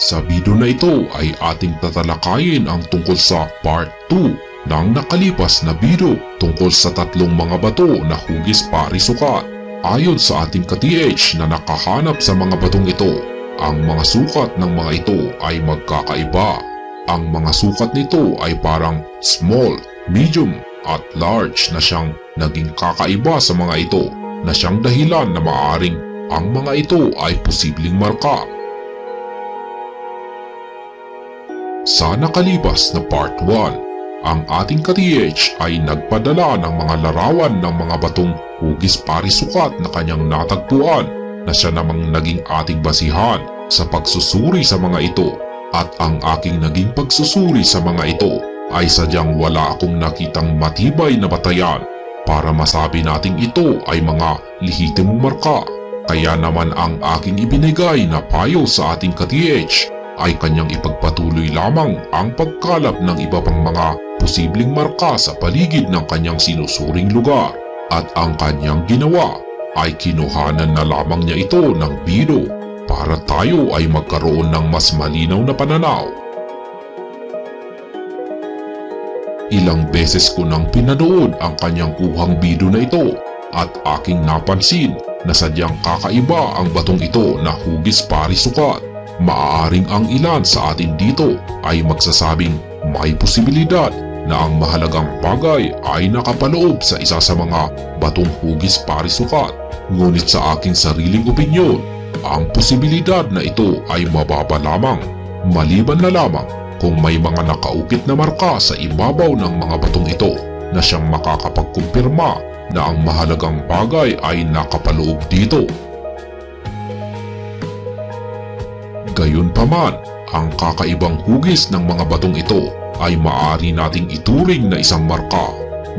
Sa video na ito ay ating tatalakayin ang tungkol sa Part 2 ng nakalipas na video tungkol sa tatlong mga bato na hugis pari sukat. Ayon sa ating ka-TH na nakahanap sa mga batong ito, ang mga sukat ng mga ito ay magkakaiba. Ang mga sukat nito ay parang small, medium at large na siyang naging kakaiba sa mga ito na siyang dahilan na maaring ang mga ito ay posibleng marka. Sa nakalipas na Part 1, ang ating ka-TH ay nagpadala ng mga larawan ng mga batong hugis pari sukat na kanyang natagpuan na siya namang naging ating basihan sa pagsusuri sa mga ito at ang aking naging pagsusuri sa mga ito ay sadyang wala akong nakitang matibay na batayan para masabi nating ito ay mga lihitimong marka. Kaya naman ang aking ibinigay na payo sa ating ka-TH ay kanyang ipagpatuloy lamang ang pagkalap ng iba pang mga posibleng marka sa paligid ng kanyang sinusuring lugar at ang kanyang ginawa ay kinuhanan na lamang niya ito ng biro para tayo ay magkaroon ng mas malinaw na pananaw. Ilang beses ko nang pinanood ang kanyang kuhang video na ito at aking napansin na sadyang kakaiba ang batong ito na hugis pari sukat. Maaaring ang ilan sa atin dito ay magsasabing may posibilidad na ang mahalagang bagay ay nakapaloob sa isa sa mga batong hugis pari sukat. Ngunit sa aking sariling opinyon, ang posibilidad na ito ay mababa lamang. Maliban na lamang kung may mga nakaukit na marka sa ibabaw ng mga batong ito na siyang makakapagkumpirma na ang mahalagang bagay ay nakapaloob dito. Gayunpaman, ang kakaibang hugis ng mga batong ito ay maaari nating ituring na isang marka.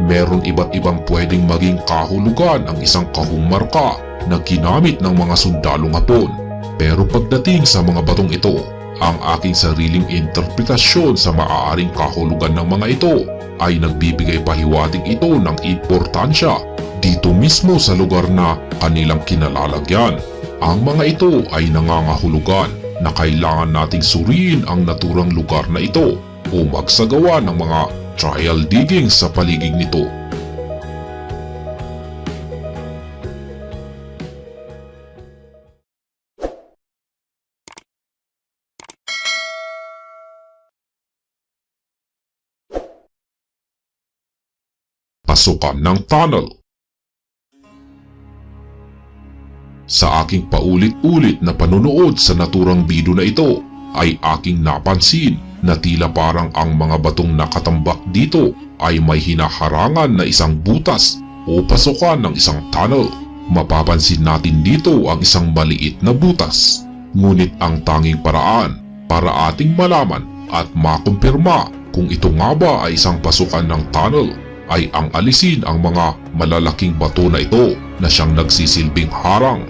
Meron iba't ibang pwedeng maging kahulugan ang isang kahong marka na ginamit ng mga sundalong hapon. Pero pagdating sa mga batong ito, ang aking sariling interpretasyon sa maaaring kahulugan ng mga ito ay nagbibigay pahiwatig ito ng importansya dito mismo sa lugar na kanilang kinalalagyan. Ang mga ito ay nangangahulugan na kailangan nating suriin ang naturang lugar na ito o magsagawa ng mga trial digging sa paligid nito. Pasukan ng tunnel Sa aking paulit-ulit na panunood sa naturang video na ito ay aking napansin na tila parang ang mga batong nakatambak dito ay may hinaharangan na isang butas o pasukan ng isang tunnel. Mapapansin natin dito ang isang maliit na butas. Ngunit ang tanging paraan para ating malaman at makumpirma kung ito nga ba ay isang pasukan ng tunnel ay ang alisin ang mga malalaking bato na ito na siyang nagsisilbing harang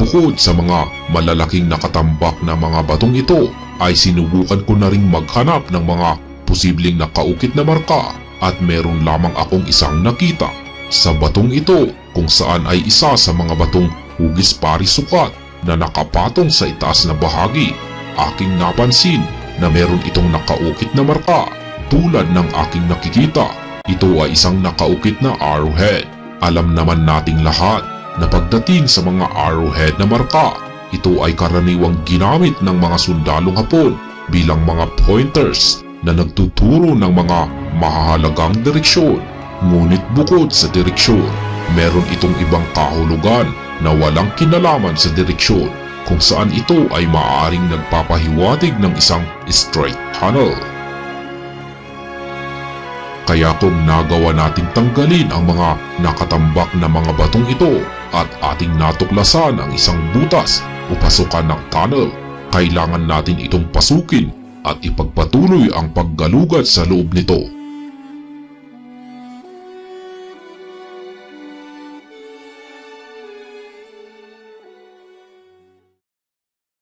Bukod sa mga malalaking nakatambak na mga batong ito, ay sinubukan ko na ring maghanap ng mga posibleng nakaukit na marka at meron lamang akong isang nakita. Sa batong ito kung saan ay isa sa mga batong hugis pari sukat na nakapatong sa itaas na bahagi. Aking napansin na meron itong nakaukit na marka tulad ng aking nakikita. Ito ay isang nakaukit na arrowhead. Alam naman nating lahat na pagdating sa mga arrowhead na marka, ito ay karaniwang ginamit ng mga sundalong hapon bilang mga pointers na nagtuturo ng mga mahahalagang direksyon. Ngunit bukod sa direksyon, meron itong ibang kahulugan na walang kinalaman sa direksyon kung saan ito ay maaaring nagpapahiwatig ng isang straight tunnel. Kaya kung nagawa nating tanggalin ang mga nakatambak na mga batong ito at ating natuklasan ang isang butas o pasukan ng tunnel, kailangan natin itong pasukin at ipagpatuloy ang paggalugad sa loob nito.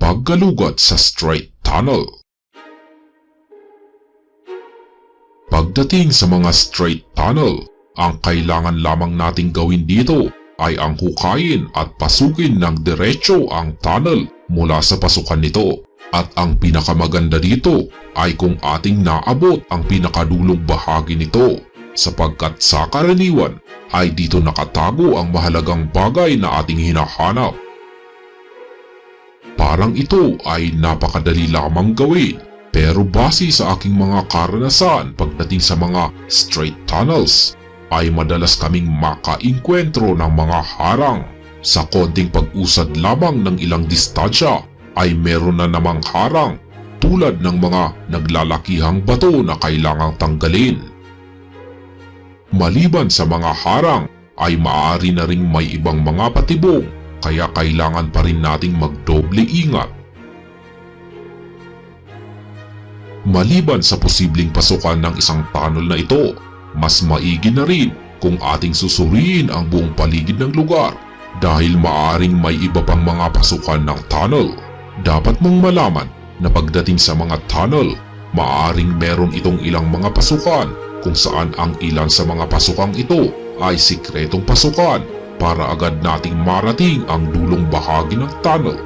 Paggalugad sa straight tunnel Pagdating sa mga straight tunnel, ang kailangan lamang nating gawin dito ay ang hukayin at pasukin ng diretso ang tunnel mula sa pasukan nito. At ang pinakamaganda dito ay kung ating naabot ang pinakadulong bahagi nito sapagkat sa karaniwan ay dito nakatago ang mahalagang bagay na ating hinahanap. Parang ito ay napakadali lamang gawin pero base sa aking mga karanasan pagdating sa mga straight tunnels ay madalas kaming makainkwentro ng mga harang. Sa konting pag-usad lamang ng ilang distansya ay meron na namang harang tulad ng mga naglalakihang bato na kailangang tanggalin. Maliban sa mga harang ay maaari na ring may ibang mga patibong kaya kailangan pa rin nating magdoble ingat. Maliban sa posibleng pasukan ng isang tunnel na ito, mas maigi na rin kung ating susuriin ang buong paligid ng lugar dahil maaring may iba pang mga pasukan ng tunnel. Dapat mong malaman na pagdating sa mga tunnel, maaring meron itong ilang mga pasukan kung saan ang ilan sa mga pasukang ito ay sikretong pasukan para agad nating marating ang dulong bahagi ng tunnel.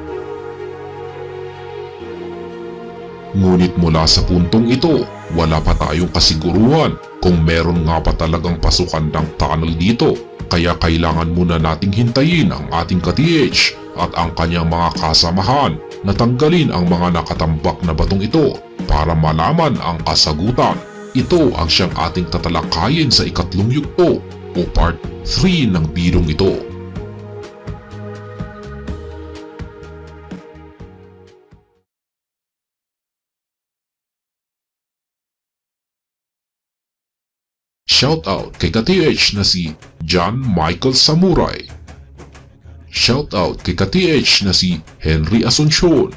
Ngunit mula sa puntong ito, wala pa tayong kasiguruhan kung meron nga pa talagang pasukan ng tunnel dito. Kaya kailangan muna nating hintayin ang ating ka-TH at ang kanyang mga kasamahan na tanggalin ang mga nakatambak na batong ito para malaman ang kasagutan. Ito ang siyang ating tatalakayin sa ikatlong yugto o part 3 ng bidong ito. Shoutout kay ka-TH na si John Michael Samurai. Shoutout kay ka-TH na si Henry Asuncion.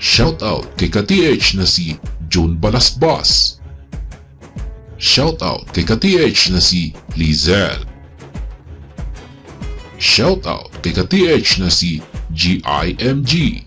Shoutout kay ka-TH na si June Balasbas. Shoutout kay ka-TH na si Lizel. Shoutout kay ka-TH na si GIMG.